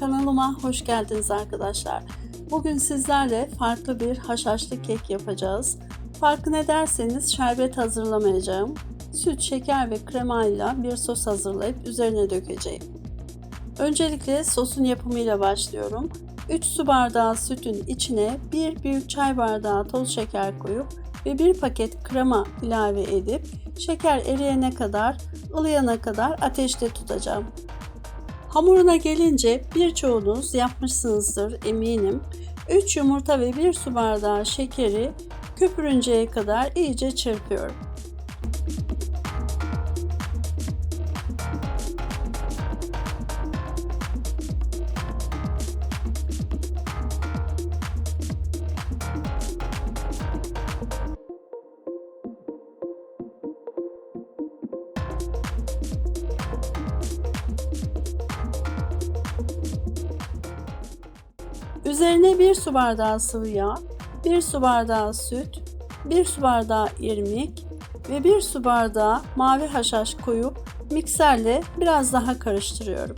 Kanalıma hoş geldiniz arkadaşlar. Bugün sizlerle farklı bir haşhaşlı kek yapacağız. Farkı ne derseniz şerbet hazırlamayacağım. Süt, şeker ve kremayla bir sos hazırlayıp üzerine dökeceğim. Öncelikle sosun yapımıyla başlıyorum. 3 su bardağı sütün içine 1 büyük çay bardağı toz şeker koyup ve 1 paket krema ilave edip şeker eriyene kadar, ılıyana kadar ateşte tutacağım. Hamuruna gelince birçoğunuz yapmışsınızdır eminim. 3 yumurta ve 1 su bardağı şekeri köpürünceye kadar iyice çırpıyorum. Üzerine 1 su bardağı sıvı yağ, 1 su bardağı süt, 1 su bardağı irmik ve 1 su bardağı mavi haşhaş koyup mikserle biraz daha karıştırıyorum.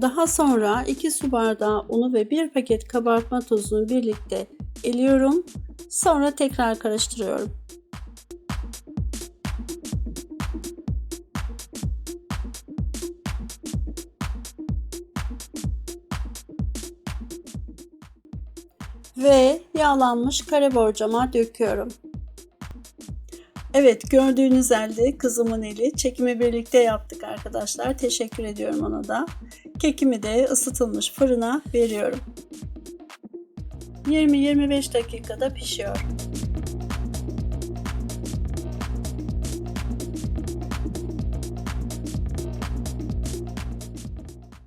Daha sonra 2 su bardağı unu ve 1 paket kabartma tozunu birlikte eliyorum. Sonra tekrar karıştırıyorum. Ve yağlanmış kare borcama döküyorum. Evet gördüğünüz elde kızımın eli. Çekimi birlikte yaptık arkadaşlar. Teşekkür ediyorum ona da. Kekimi de ısıtılmış fırına veriyorum. 20-25 dakikada pişiyor.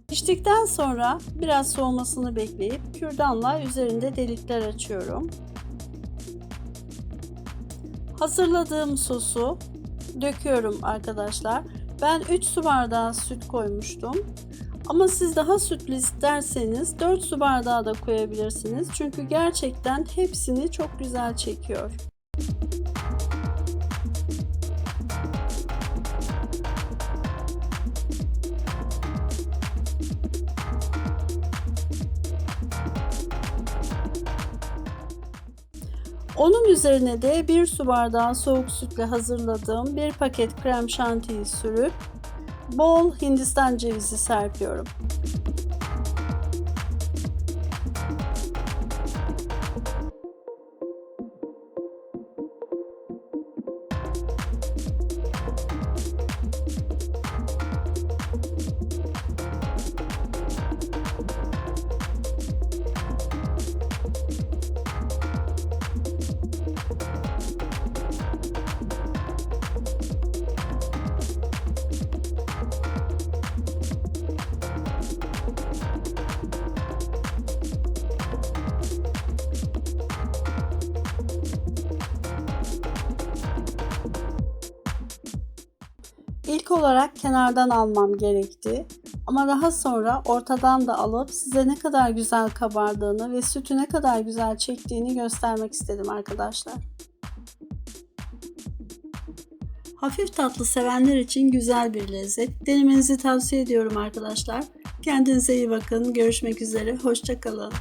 Piştikten sonra biraz soğumasını bekleyip kürdanla üzerinde delikler açıyorum. Hazırladığım sosu döküyorum arkadaşlar. Ben 3 su bardağı süt koymuştum. Ama siz daha sütlü isterseniz 4 su bardağı da koyabilirsiniz. Çünkü gerçekten hepsini çok güzel çekiyor. Onun üzerine de bir su bardağı soğuk sütle hazırladığım bir paket krem şantiyi sürüp bol hindistan cevizi serpiyorum. İlk olarak kenardan almam gerekti. Ama daha sonra ortadan da alıp size ne kadar güzel kabardığını ve sütü ne kadar güzel çektiğini göstermek istedim arkadaşlar. Hafif tatlı sevenler için güzel bir lezzet. Denemenizi tavsiye ediyorum arkadaşlar. Kendinize iyi bakın. Görüşmek üzere. Hoşçakalın.